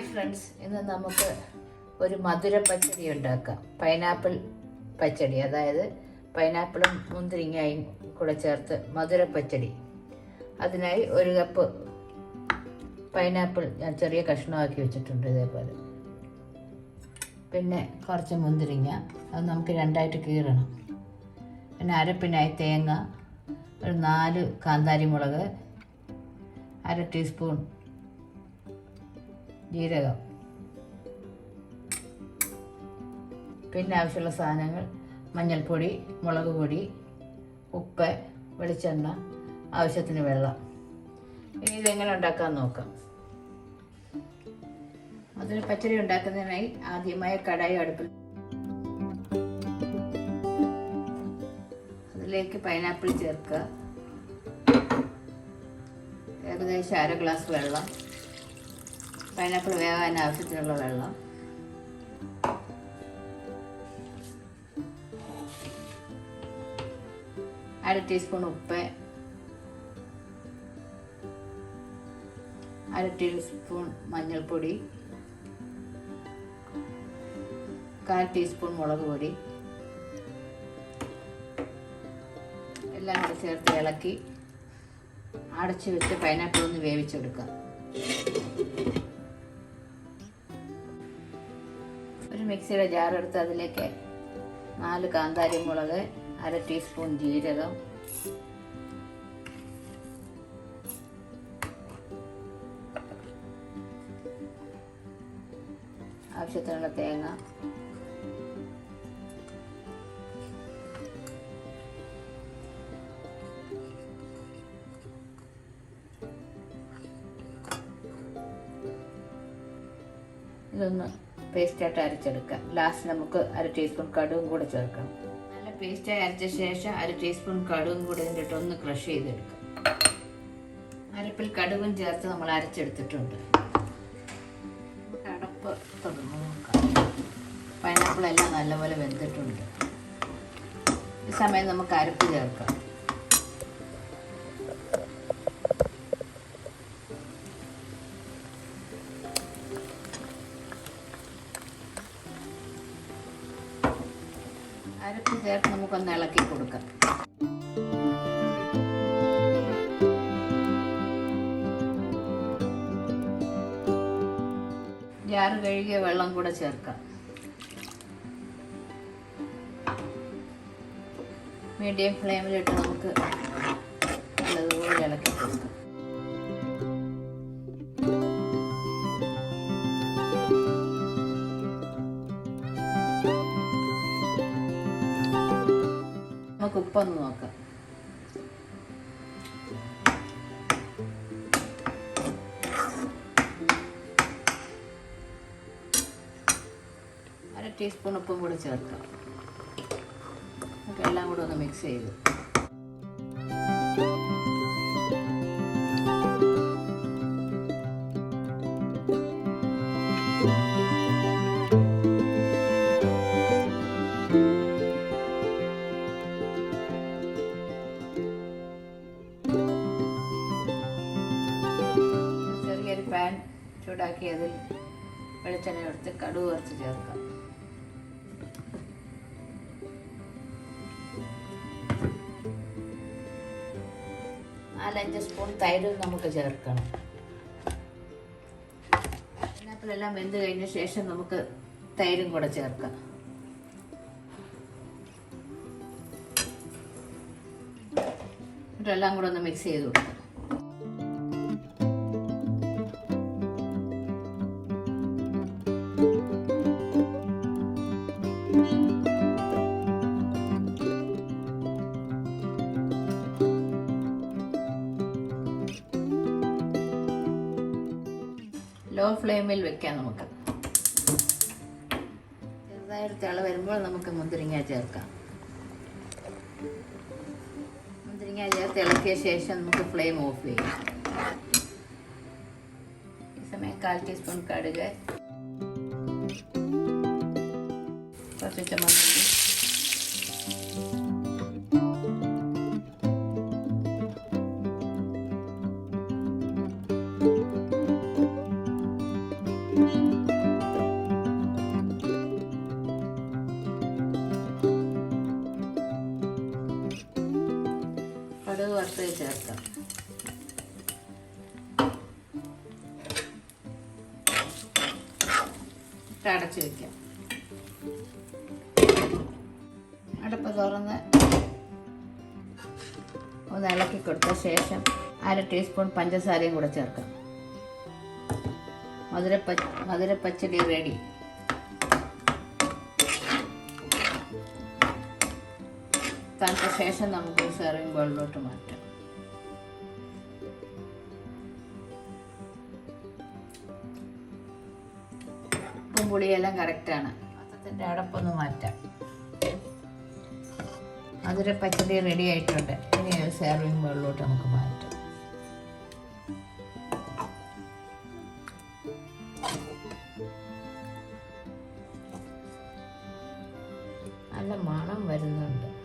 Hi friends. ഇന്ന് നമുക്ക് ഒരു മധുര പച്ചടി ഉണ്ടാക്കാം. പൈനാപ്പിൾ പച്ചടി. അതായത് പൈനാപ്പിളും മുന്തിരിങ്ങയും കൂടെ ചേർത്ത് മധുര പച്ചടി. അതിനായി ഒരു കപ്പ് പൈനാപ്പിൾ ഞാൻ ചെറിയ കഷ്ണമാക്കി വെച്ചിട്ടുണ്ട് ഇതേപോലെ. പിന്നെ കുറച്ച് മുന്തിരിങ്ങ. അത് നമുക്ക് രണ്ടായിട്ട് കീറണം. പിന്നെ അരപ്പിനായി തേങ്ങ. ഒരു നാല് കാന്താരി മുളക് അര ടീസ്പൂൺ ജീരകം. പിന്നെ ആവശ്യമുള്ള സാധനങ്ങൾ മഞ്ഞൾപ്പൊടി മുളക് പൊടി ഉപ്പ് വെളിച്ചെണ്ണ ആവശ്യത്തിന് വെള്ളം. ഇനി ഇതെങ്ങനെ ഉണ്ടാക്കാൻ നോക്കാം. അതിന് പച്ചടി ഉണ്ടാക്കുന്നതിനായി ആദ്യമായ കടായി അടുപ്പിൽ അതിലേക്ക് പൈനാപ്പിൾ ചേർക്കുക. ഏകദേശം അര ഗ്ലാസ് വെള്ളം. പൈനാപ്പിൾ വേകാൻ ആവശ്യത്തിനുള്ള വെള്ളം. അര ടീസ്പൂൺ ഉപ്പ്. അര ടീസ്പൂൺ മഞ്ഞൾപ്പൊടി. കാൽ ടീസ്പൂൺ മുളക് പൊടി. എല്ലാം കൂടെ ചേർത്ത് ഇളക്കി അടച്ചു വെച്ച് പൈനാപ്പിൾ ഒന്ന് വേവിച്ചെടുക്കാം. മിക്സിയുടെ ജാറെടുത്ത് അതിലേക്ക് നാല് കാന്താരി മുളക് അര ടീസ്പൂൺ ജീരകം. ആവശ്യത്തിനുള്ള തേങ്ങ. ഇതൊന്ന് പേസ്റ്റായിട്ട് അരച്ചെടുക്കുക. ലാസ്റ്റ് നമുക്ക് അര ടീസ്പൂൺ കടുവും കൂടെ ചേർക്കാം. നല്ല പേസ്റ്റായി അരച്ച ശേഷം അര ടീസ്പൂൺ കടുവും കൂടെ ഇതിന്റെ ഒന്ന് ക്രഷ് ചെയ്തെടുക്കാം അരപ്പിൽ കടുവും ചേർത്ത് നമ്മൾ അരച്ചെടുത്തിട്ടുണ്ട്. അടപ്പ് പൈനാപ്പിൾ എല്ലാം നല്ലപോലെ വെന്തിട്ടുണ്ട്. ഈ സമയം നമുക്ക് അരപ്പ് ചേർക്കാം. അരപ്പ് ചേർത്ത് നമുക്കൊന്ന് ഇളക്കി കൊടുക്കാം. ജാറ് കഴുകിയ വെള്ളം കൂടെ ചേർക്കാം. മീഡിയം ഫ്ലെയിമിലിട്ട് നമുക്ക് നല്ലതുപോലെ ഇളക്കി കൊടുക്കാം. ഉപ്പൊന്ന് നോക്ക. അര ടീസ്പൂൺ ഉപ്പും കൂടി ചേർക്കാം. എല്ലാം കൂടെ ഒന്ന് മിക്സ് ചെയ്ത്. ചൂടാക്കി അതിൽ വെളിച്ചെണ്ണ എടുത്ത് കടുക് കുറച്ച് ചേർക്കാം. നാലഞ്ച് സ്പൂൺ തൈരും നമുക്ക് ചേർക്കണം. എല്ലാം വെന്ത് കഴിഞ്ഞ ശേഷം നമുക്ക് തൈരും കൂടെ ചേർക്കാം. എന്നിട്ടെല്ലാം കൂടെ ഒന്ന് മിക്സ് ചെയ്ത് കൊടുക്കാം. ലോ ഫ്ലെയിമിൽ വെക്കാം നമുക്ക്. ചെറുതായൊരു തിള വരുമ്പോൾ നമുക്ക് മുന്തിരിങ്ങ ചേർക്കാം. മുന്തിരിങ്ങ ചേർത്ത് ഇളക്കിയ ശേഷം നമുക്ക് ഫ്ലെയിം ഓഫ് ചെയ്യാം. ഈ സമയം കാൽ ടീസ്പൂൺ കടുക്. കുറച്ച് ചമ്മന്തി കടുക് വറുത്ത് ചേർക്കാം. അടച്ച് വെക്കാം. അടുപ്പ് തുറന്ന് ഒന്ന് ഇളക്കി കൊടുത്ത ശേഷം അര ടീസ്പൂൺ പഞ്ചസാരയും കൂടെ ചേർക്കാം. മധുര പച്ചടി റെഡി തണുത്ത ശേഷം നമുക്ക് സെർവിങ് ബോളിലോട്ട് മാറ്റാം. ഉപ്പും പുളിയെല്ലാം കറക്റ്റാണ് പാത്രത്തിന്റെ അടപ്പൊന്ന് മാറ്റാം. മധുര പച്ചടി റെഡി ആയിട്ടുണ്ട്. ഇനി സെർവിങ് ബോളിലോട്ട് നമുക്ക് മാറ്റാം. നല്ല മണം വരുന്നുണ്ട്.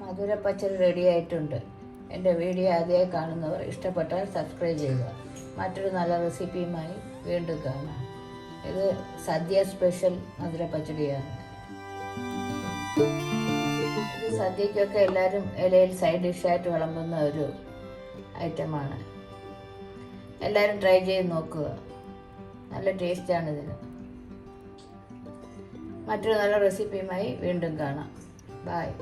മധുര പച്ചടി റെഡി ആയിട്ടുണ്ട്. എന്റെ വീഡിയോ ആദ്യമായി കാണുന്നവർ ഇഷ്ടപ്പെട്ടാൽ സബ്സ്ക്രൈബ് ചെയ്യുക. മറ്റൊരു നല്ല റെസിപ്പിയുമായി വീണ്ടും കാണാം. ഇത് സദ്യ സ്പെഷ്യൽ മധുര പച്ചടിയാണ് ഇത് സദ്യക്കൊക്കെ എല്ലാവരും ഇലയിൽ സൈഡ് ഡിഷായിട്ട് വിളമ്പുന്ന ഒരു ഐറ്റമാണ് എല്ലാവരും ട്രൈ ചെയ്ത് നോക്കുക. നല്ല ടേസ്റ്റാണ് ഇതിന്. മറ്റൊരു നല്ല റെസിപ്പിയുമായി വീണ്ടും കാണാം. ബായ്